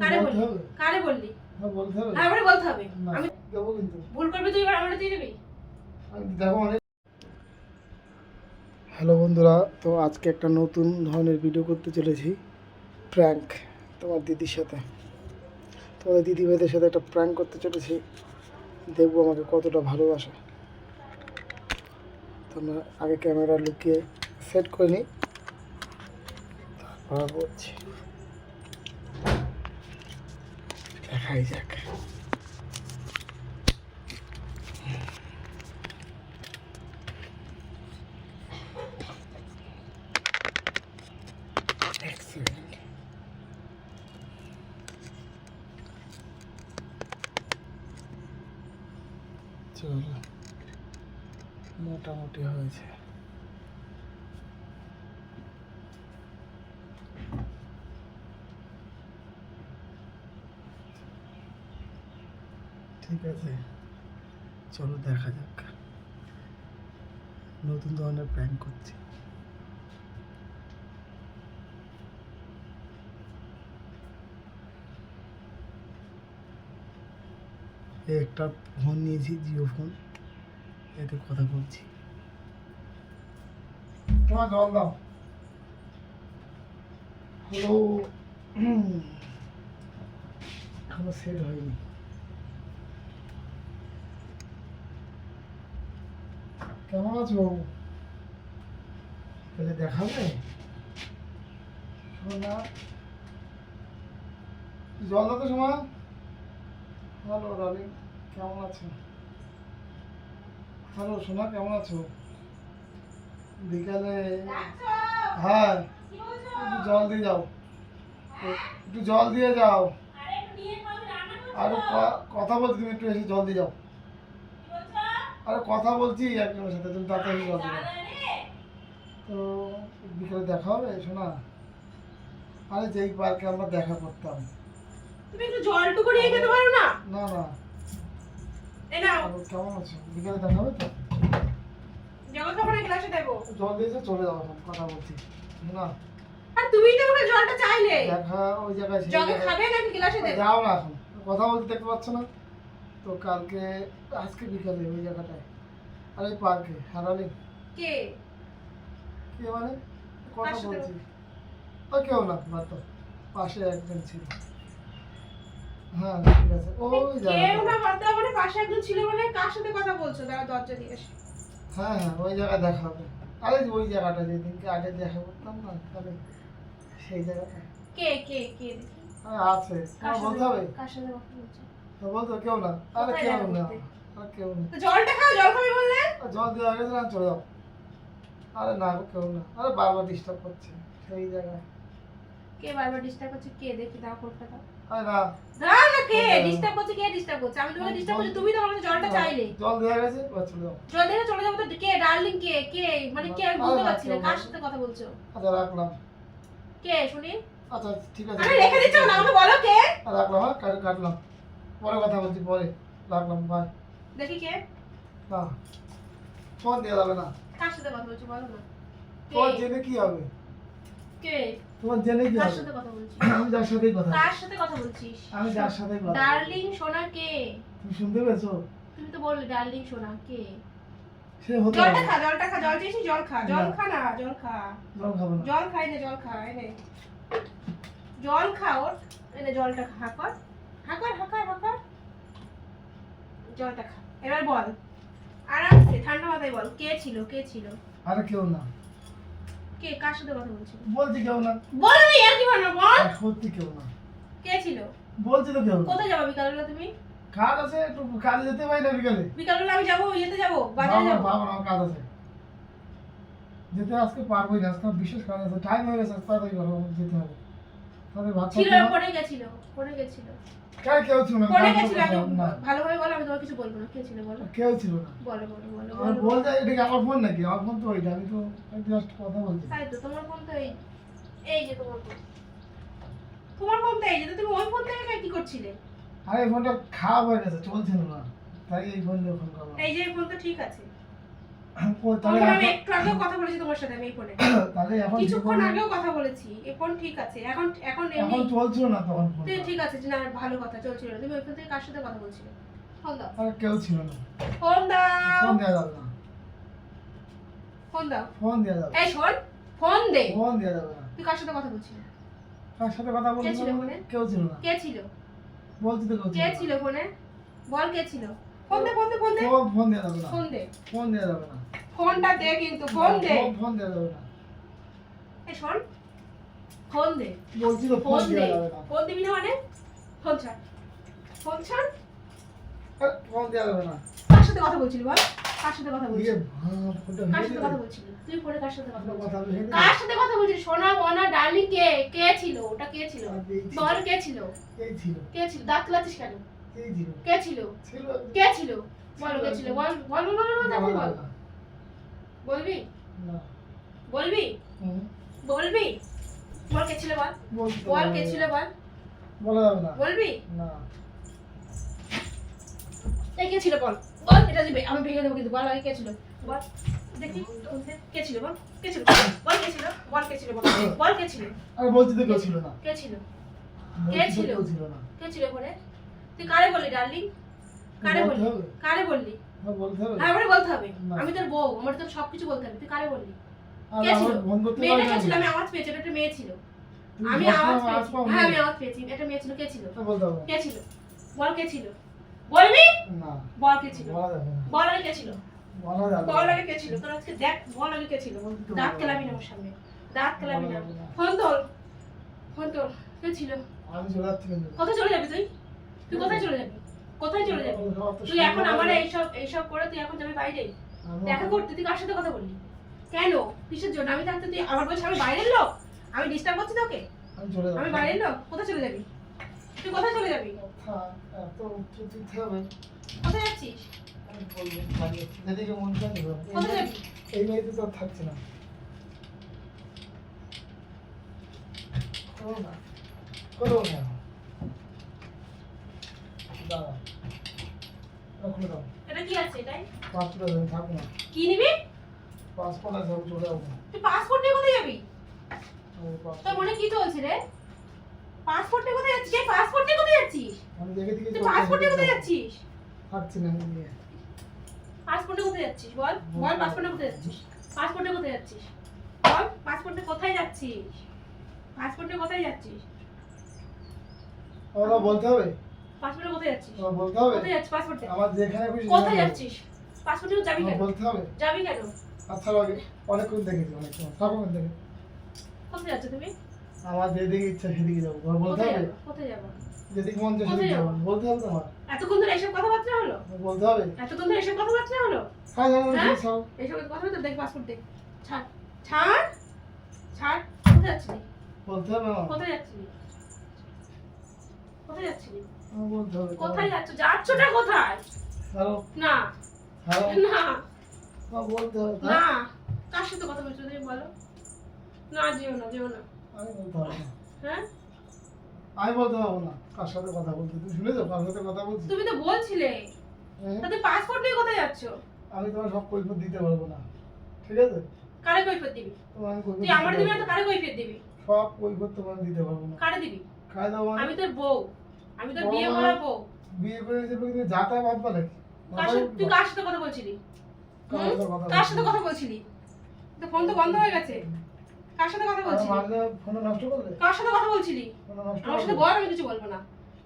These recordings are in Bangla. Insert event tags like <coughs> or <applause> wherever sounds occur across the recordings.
কারে বললি? কারে বললি? হ্যাঁ বলতে হবে। হ্যাঁ এবারে বলতে হবে। আমি দেবো কিন্তু। ভুল করবি তুই এবার আমার দিয়ে দিবি? দেখো অনেক হ্যালো বন্ধুরা তো আজকে একটা নতুন ধরনের ভিডিও করতে চলেছি প্র্যাঙ্ক তোমার দিদির সাথে। তোমাদের দিদি ভাইদের সাথে একটা প্র্যাঙ্ক করতে চলেছি দেখব আমাকে কতটা ভালোবাসে। তো আমরা আগে ক্যামেরা লুকিয়ে সেট করে নিই তারপর বলছি। দেখাই যাক। চলো। মোটামুটি হয়েছে। ঠিক আছে। চলো দেখা যাক। নতুন ধরনের প্ল্যান করছি। একটা ফোন নিয়েছি, জিও ফোন এতে কথা বলছি। তোমার জল দাও। হ্যালো <clears throat> এখনও সেট হয়নি। কেমন আছো বাবু? তাহলে দেখাবে? শোনা জল দাও তো সময় হ্যালো ডার্লিং কেমন আছো? হ্যালো, সোনা, কেমন আছো? বিকালে হ্যাঁ একটু জল দিয়ে যাও। একটু জল দিয়ে যাও। আরে, কথা বলছি তুমি, একটু এসে জল দিয়ে যাও। আরে কথা বলছি একজনের সাথে তুমি তাড়াতাড়ি যাও তো বিকালে দেখা হবে শোনা? আরে যেই পার্কে আমরা দেখা করতাম। তুমি একটু জলটুকু নিয়ে খেতে পারো না? না না। কেমন আছো? বিকালে দেখা হবে তো? জল গ্লাসে দেবো। জল দিয়েছে চলে এখন কথা বলছি। না আর তুমিই তো আমাকে জলটা চাইলে। দেখা ওই জায়গায় সেই খাবে নাকি গ্লাসে দেবো? যাও না এখন। কথা বলতে দেখতে পাচ্ছ না? তো কালকে আজকে বিকালে ওই জায়গাটায়। আর ওই পার্কে হারালি। কে? কে মানে? কথা বলছি। ও কেউ না বাদ দাও। পাশে একজন ছিল। হ্যাঁ ঠিক আছে। ওই কেউ না বাদ দাও মানে পাশে একজন ছিল মানে কার সাথে কথা বলছো? দাঁড়া দরজা দিয়ে এসে হ্যাঁ হ্যাঁ ওই জায়গায় দেখা হবে আরে ওই জায়গাটা যেদিনকে আগে দেখা করতাম না তাহলে সেই জায়গাটা। কে কে কে? দেখি আছে। বলতে হবে? কার সাথে কথা বলছো? তো বলতো কেউ না। আরে কেউ না। বলতে? কেউ না। জলটা খাও জল খাবি বললে? জল দেওয়া গেছে না চলে যাও। আরে না গো, কেউ না। আরে বারবার ডিস্টার্ব করছে সেই জায়গায়। কে বারবার ডিস্টার্ব করছে? কে? দেখি দাও কোনটা দাও। আরে না। দাও না কে? ডিস্টার্ব করছে কে ডিস্টার্ব করছে? আমি তোমাকে ডিস্টার্ব করছি তুমি তো আমার জলটা চাইলে। জল দেওয়া গেছে চলে যাও। জল দেখে চলে যাব তো কে? ডার্লিং কে? কে? মানে কে? আমি বুঝতে না, পারছি না কার সাথে কথা বলছো? আচ্ছা রাখলাম। কে শুনি? আচ্ছা ঠিক আছে। আরে রেখে দিচ্ছ না আমাকে বলো কে? রাখলাম হ্যাঁ কাটলাম। পরে কথা বলছি পরে। রাখলাম বাই দেখি কে? না। ফোন দেওয়া যাবে না। কার সাথে কথা বলছো বলো না? তোমার জেনে কি হবে? কে? তোমার জেনে কি হবে? কার সাথে কথা বলছিস? আমি যার সাথেই কথা কার সাথে কথা বলছিস? আমি যার সাথেই কথা ডার্লিং সোনা কে? তুমি শুনতে পেয়েছ? তুমি তো বললে ডার্লিং সোনা কে? সে হতে জলটা খা জলটা খা জল চেয়েছি জল খা। জল। খা না জল খা। জল খাব না। জল খাই না জল খা এনে জল খা ওর। এনে জলটা খা হাকর হাকর হাকর হাকর জলটা খা। এবার বল আরামসে ঠান্ডা মাথায় বল কে ছিল কে ছিল? আরে কেউ না। কে কার সাথে কথা বলছিল? বলছি কেউ না। বল না আর কি বলব বল। সত্যি কেউ না। কে ছিল? বলছি তো কেউ কোথায় যাব বিকালবেলা তুমি? কাজ আছে একটু কাজে যেতে পারি না বিকালে। বিকালবেলা আমি যাব ইয়েতে যাব বাজারে যাব? বাবা আমার কাজ আছে। যেতে আজকে পারবোই না আজকে বিশেষ কাজ আছে। টাইম হয়ে গেছে তাড়াতাড়ি করো যেতে হবে। তাহলে ভাত ছিল পড়ে গেছিল পড়ে গেছিল। কেউ কেউ ছিল না? পড়ে গেছিল করতে আমি হবে না? ভালোভাবে বলো আমি তোমার কিছু বলব না। কে ছিল বলো? কেউ ছিল না। বলো বলো বলো আমার বলো বলতে এটা আমার ফোন নাকি? আমার ফোন তো ওইটা আমি তো জাস্ট কথা বলছি। তাই তো তোমার ফোন তো এই এই যে তোমার ফোন তোমার ফোন তো এই যে তুমি ওই ফোন থেকে কি করছিলে? আর ফোনটা খারাপ হয়ে গেছে চলছিল না। তাই এই ফোন দিয়ে ফোন করলাম। এই যে এই ফোন তো ঠিক আছে। আগেও কথা বলেছি <coughs> এখন ঠিক আছে এখন এখন এখন চলছিল না তখন ঠিক আছে না ভালো কথা চলছিল তুমি থেকে কার সাথে কথা বলছিলে? ফোন দাও। আর কেউ ছিল না। ফোন দাও। ফোন দেওয়া যাবে না। ফোন দাও। ফোন দেওয়া যাবে এই শোন ফোন দে। ফোন দেওয়া যাবে না। তুই কার সাথে কথা বলছিলি? কার সাথে কথা কে ছিল কেউ ছিল না। কে ছিল? তো কে ছিল ফোনে? বল কে ছিল। ফোন দে ফোন দে ফোন দে ফোন ফোন যাবে না। ফোন দে ফোন দেওয়া যাবে না। ফোনটা দে কিন্তু ফোন দে। ফোন- ফোন যাবে না। এই শোন ফোন দে। বলছি তো ফোন ফোন যাবে না। ফোন দিবি না মানে? ফোন ছাড়। ফোন ছাড়। ফোন দেওয়া যাবে না। কার সাথে কথা বলছিলি বল? কার সাথে কথা ইয়ে কার সাথে কথা বলছিলি? তুই ফোনে কার সাথে কথা। কার সাথে কথা বলছিস সোনা মনা ডার্লিং কে কে ছিল? ওটা কে ছিল? বল কে ছিল? কে ছিল? দাঁত খেলাচ্ছিস কেন? কে ছিল? কে ছিল? বল কে ছিল? বল বল বল বল বল। বলবি? বলবি? বলবি? বল কে ছিল বল? বল কে ছিল বল? বলা যাবে না। বলবি? না। এই কে ছিল বল? বল এটা দিবে। আমি ভেঙে দেবো কিন্তু। বল আগে কে ছিল? বল দেখি। কে ছিল বল? কে ছিল বল? কে ছিল? বল কে ছিল বল? বল কে ছিল? আরে বলছি তো কেউ ছিল না। কে ছিল? তো ছিল? কে ছিল ফোনে তুই কারে বললি ডার্লিং? কারে বললি? কারে বললি? হ্যাঁ, বলতে হবে। হ্যাঁ আমারে বলতে হবে। আমি তোর বউ আমার তোর সবকিছু বলতে হবে। তুই কারে বললি? কে ছিল? মেয়েটা আমি আওয়াজ পেয়েছি এটা একটা মেয়ে ছিল। আমি আওয়াজ পেয়েছি। হ্যাঁ আমি আওয়াজ পেয়েছি। এটা মেয়ে ছিল কে ছিল? হ্যাঁ, কে ছিল? বল কে ছিল? বলবি? না। বল কে ছিল? বলা আগে কে ছিল? বল আগে কে ছিল? তোর আজকে দেখ বল আগে কে ছিল। দাঁত কেলাবি না আমার সামনে। দাঁত কেলাবি না। বলা ফোন তোল। ফোন তোল। কে ছিল? আমি চলে যাচ্ছি কোথায় চলে যাবি তুই? তুই কোথায় চলে যাবি? কোথায় চলে যাবি? তুই এখন আমার এইসব এইসব করে তুই এখন যাবি বাইরে? দেখা করতে তুই কার সাথে কথা বললি? কেন? কিসের জন্য? আমি থাকতে তুই আমার বলছিস আমি বাইরের লোক? আমি ডিস্টার্ব করছি তোকে? আমি বাইরের লোক? কোথায় চলে যাবি? তুই কোথায় চলে যাবি? কোথায় যাচ্ছিস। এই তো থাকছে না। করো না। করো না। দাঁড়া এটা খুলে দাও। এটা কি আছে এটাই? পাসপোর্ট আছে থাকো না। কি নিবি? পাসপোর্ট আছে আমি চলে যাব তুই পাসপোর্ট নিয়ে কোথায় যাবি? তোর মনে কি চলছে রে? পাসপোর্ট নিয়ে কোথায় যাচ্ছিস? পাসপোর্ট নিয়ে কোথায় যাচ্ছিস? আমি দেখে দিকে তুই পাসপোর্ট নিয়ে কোথায় যাচ্ছিস? থাকছি না পাসপোর্টে কোথায় যাচ্ছিস? বল। বল পাসপোর্টে কোথায় যাচ্ছিস? পাসপোর্টে কোথায় যাচ্ছিস? বল পাসপোর্টে কোথায় যাচ্ছিস? পাসপোর্টে কোথায় যাচ্ছিস? ওরা বলতে হবে? পাসপোর্টে কোথায় যাচ্ছিস? বলতে হবে? কোথায় যাচ্ছিস পাসপোর্টে আমার যেখানে খুশি কোথায় যাচ্ছিস? পাসপোর্টে যাবি কেন? বলতে হবে? যাবি কেন? আচ্ছা আগে অনেকক্ষণ দেখেছি অনেকক্ষণ। থাকো দেখে কোথায় যাচ্ছ তুমি? আমার যেদিকে ইচ্ছা সেদিকে যাব। তোমার বলতে হবে? কোথায় যাব? যেদিকে মন চায় সেদিকে যাব? যাব। বলতে হবে তোমার? এতক্ষণ ধরে এসব কথাবার্তা হলো? বলতে হবে? এতক্ষণ ধরে এসব কথাবার্তা হলো? হ্যাঁ হ্যাঁ হ্যাঁ? এসব। কথাবার্তা দেখ পাসপোর্ট দেখ। ছাড়। ছাড়? ছাড়। কোথায় যাচ্ছিলি? বলতে হবে কোথায় যাচ্ছিলি? কোথায় যাচ্ছিলি? কোথায় যাচ্ছ? যাচ্ছটা কোথায়? না। না। না? কার সাথে কথা বলছো? তুমি বলো। না যেও না যেও না। আমি বলতে পারব হ্যাঁ? আমি বলতে পারব না কার সাথে কথা বলতে। তুমি শুনেছো কার সাথে কথা বলছি? তুমি তো বলছিলে। হ্যাঁ? তাতে পাসপোর্ট নিয়ে কোথায় যাচ্ছ? আমি তোমার সব কৈফত দিতে পারব না। ঠিক আছে? কারে কৈফিয়ত দিবি? তুই আমার দিবি না। তো কারে কৈফিয়ত দিবি? সব কৈফত তোমার দিতে পারব না। কারে দিবি? খাই দাও মানে? আমি তোর বউ। আমি তো বিয়ে বউ করা বউ বিয়ে করে নিতে তুমি যা তা ভাববা নাকি তুই কার সাথে কথা বলছিলি? কার? সাথে কথা বলছিলি? তো ফোন তো বন্ধ হয়ে গেছে। কার সাথে কথা বলছিলি? ফোনে নষ্ট করলে? কার সাথে কথা বলছিলি? ফোনে নষ্ট আমার সাথে? বল আমি কিছু বলব না।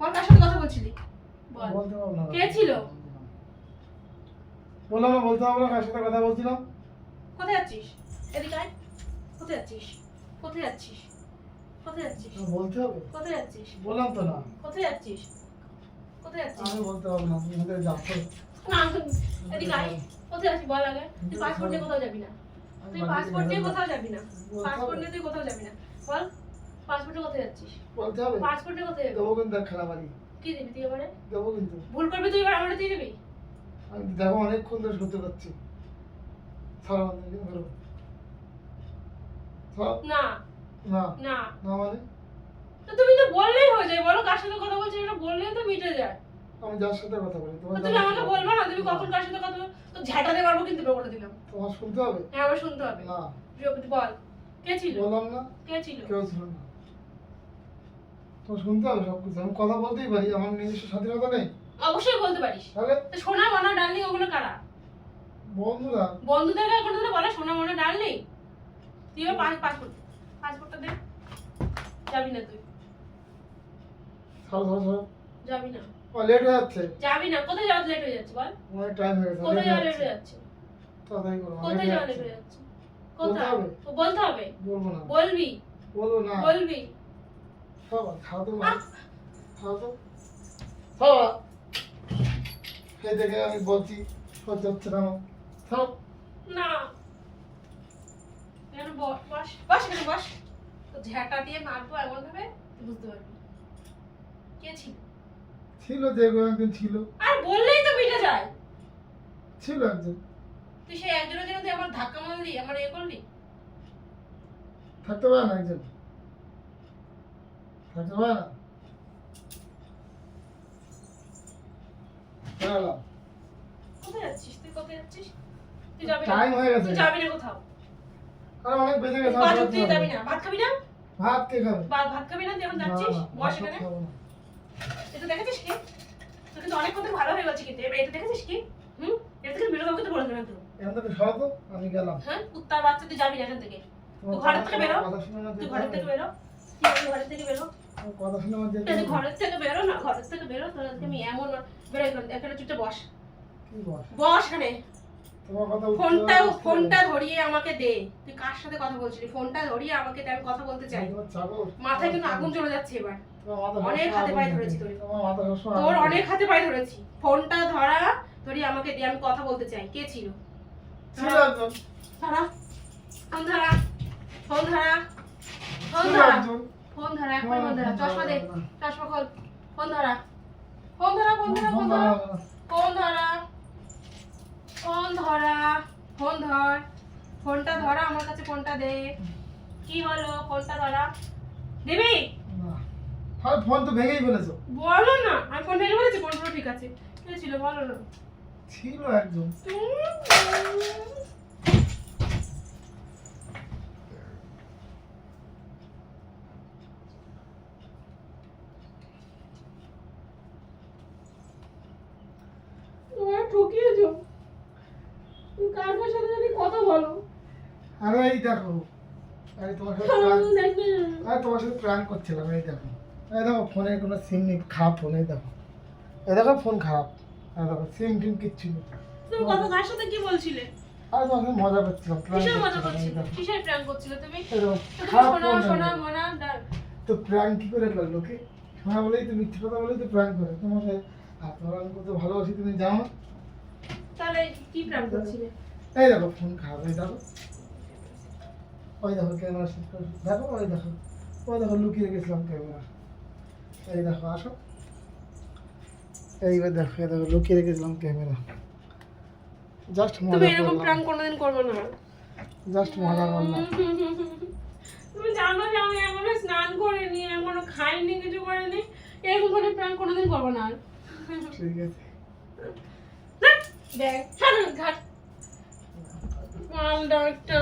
বল কার সাথে কথা বলছিলি? বল। কে ছিল? বললাম না বলতে পারব না কার সাথে কথা বলছিলাম। কোথায় যাচ্ছিস? এদিকে আয়। কোথায় যাচ্ছিস? কোথায় যাচ্ছিস? কোথায় যাচ্ছিস? বলতে হবে। কোথায় যাচ্ছিস? বললাম তো না। কোথায় যাচ্ছিস? কোথায় যাচ্ছিস? আমি বলতে পারব না তুমি ওদের যাচ্ছ। না এদিকে আয়। কোথায় যাচ্ছিস বল আগে? তুই পাসপোর্ট নিয়ে কোথাও যাবি না। তুই পাসপোর্ট নিয়ে কোথাও যাবি না। পাসপোর্ট নিয়ে তুই কোথাও যাবি না। বল পাসপোর্টে কোথায় যাচ্ছিস? বলতে হবে। পাসপোর্ট কোথায় যাবি? দেবো কিন্তু এক খেলা কি দিবি তুই এবারে দেবো কিন্তু। ভুল করবি তুই এবার আমার দিয়ে দিবি আমি দেখো অনেকক্ষণ ধরে সহ্য করছি। না না। না। না মানে? তো তুমি তো বললেই হয়ে যায় বলো কার সাথে কথা এটা বললেই তো মিটে যায়। আমি যার সাথে কথা বলি তোমার তুমি আমাকে বলবে না তুমি কখন কার সাথে কথা তো ঝাঁটাতে পারব কিন্তু বলে দিলাম। তোমার শুনতে হবে? হ্যাঁ আমার শুনতে হবে। না। বল। কে ছিল? বললাম না। কে ছিল? কেউ ছিল না। তোমার শুনতে হবে সব কিছু। আমি কথা বলতেই পারি আমার নিজস্ব স্বাধীনতা নেই। অবশ্যই বলতে পারিস। তাহলে? তো সোনা মনা ডার্লিং ওগুলো কারা? বন্ধুরা। বন্ধুদেরকে কোনো বলে সোনা মনা ডার্লিং তুই এবার পাস দে যাবি না তুই। যাবি না। ও লেট হয়ে যাচ্ছে। যাবি না। কোথায় যাওয়া লেট হয়ে যাচ্ছে বল? অনেক টাইম হয়ে গেছে কোথায় যাওয়া লেট হয়ে যাচ্ছে। যাচ্ছে? তাড়াতাড়ি কোথায় যাওয়া লেট হয়ে যাচ্ছে। যাচ্ছে? কোথায়? হবে? বলতে হবে? বলব না। বলবি? বলব না। বলবি? বাবা খাও তো খাও তো বাবা এই দেখে আমি বলছি সহ্য হচ্ছে না খাও না। এখানে বস বস বস বস। তো ঝ্যাটা দিয়ে মারবো এমন ভাবে তুই বুঝতে পারবি। কে ছিল? ছিল একজন ছিল। আর বললেই তো মিটে যায়। ছিল একজন। তুই সেই একজনের জন্য তুই আমার ধাক্কা মারলি আমার এ করলি? থাকতে পারে না একজন। থাকতে পারে না। কোথায় যাচ্ছিস? তুই কোথায় যাচ্ছিস? তুই যাবি না। টাইম হয়ে গেছে। তুই যাবি না কোথাও। অনেক বেজে তুই গেছে আমার যাবি না। ভাত খাবি না? ভাত কে খাবে? ভাত খাবি না? তুই এখন যাচ্ছিস? বস এখানে। এটা দেখেছিস কি? তুই কিন্তু অনেক কথা ভালো হয়ে গেছে কিন্তু। এটা দেখেছিস কি? হুম? এটা থেকে বেরো আমাকে তো বলে দেবেন তো এখান থেকে সরো তো, আমি গেলাম। হ্যাঁ? কুত্তার বাচ্চা তুই যাবি না এখান থেকে। তোমার ঘরের থেকে বেরো। তুই হবে। থেকে বেরো। তুই ঘরের থেকে বেরো? কথা শুনে আমার যেতে তুই। ঘরের থেকে বেরো না? ঘরের থেকে বেরো তোর আজকে আমি এমন বেরো এখানে চুপচাপ বস? বস এখানে। তোমার কথা উঠতে ফোনটা হবে, উঠতে ফোনটা হবে। ধরিয়ে আমাকে দে। তুই কার সাথে কথা বলছিলি? ফোনটা ধরিয়ে আমাকে দে আমি কথা বলতে চাই। আমি তোমার চাকর। মাথায় কিন্তু আগুন চলে যাচ্ছে এবার। তোমার মাথা অনেক সবসময় হাতে পায়ে ধরেছি তোর। তোমার মাথা সবসময় তোর অনেক হাতে পায়ে ধরেছি। ফোনটা ধরা আমাকে আমি কথা বলতে চাই। কে ছিল? ধরা। ফোন ধরা। ফোন ধরা। ফোন ধরা। ফোন ধরা ফোন ধরা। ফোন চশমা দে ধরা। চশমা খোল। ফোন ধরা। ফোন ধরা ফোন ধরা ফোন ধরা। ফোন ধরা। ফোন ধরা ফোন ধর ফোনটা ধরা আমার কাছে ফোনটা দে। কি হলো ফোনটা ধরা? দিবি। আরে ফোন তো ভেঙেই ফেলেছো। বলো না আমি ফোন ভেঙে বলেছি ফোন পুরো ঠিক আছে। কে ছিল? বলো না। ছিল তোমার ঠকিয়েছো তুমি কার কার সাথে জানি কথা বলো আরে এই দেখো। আরে তোমার সাথে। আরে তোমার সাথে প্র্যাঙ্ক করছিলাম এই দেখো। এই দেখো ফোনের কোনো সিম নেই খারাপ ফোন এই দেখো। এই দেখো ফোন খারাপ। এই দেখো সিম টিম কিচ্ছু নেই। তুমি কথা কার সাথে কি বলছিলে? আরে তোমার সাথে মজা করছিলাম কিসের মজা করছিলে? কিসের প্র্যাঙ্ক করছিলে তুমি? এই দেখো, তো তুমি খারাপ ফোন সোনা দেখো। তো প্র্যাঙ্ক কি করে করল লোকে? শোনা বলেই তো মিথ্যে কথা বলেই তো প্র্যাঙ্ক করে। তোমাকে আর তোমার আমি কত ভালোবাসি তুমি জানো? তাহলে কি প্র্যাঙ্ক করছিলে? এই দেখো ফোন খারাপ এই দেখো। ওই দেখো ক্যামেরা সেট করে। দেখো ওই দেখো। ওই দেখো লুকিয়ে গেছিলাম ক্যামেরা এই দেখো আসো। এইবার দেখো এই দেখো লুকিয়ে রেখেছিলাম ক্যামেরা জাস্ট মজা তুমি এরকম প্র্যাঙ্ক কোনোদিন করবে না। জাস্ট মজা করলাম। তুমি জানো যে আমি এখনও স্নান করিনি এখনও খাইনি কিছু করিনি। এরকম করে প্র্যাঙ্ক কোনোদিন করব না আর। ঠিক আছে। ব্যাগ ঘাট। মালদা একটা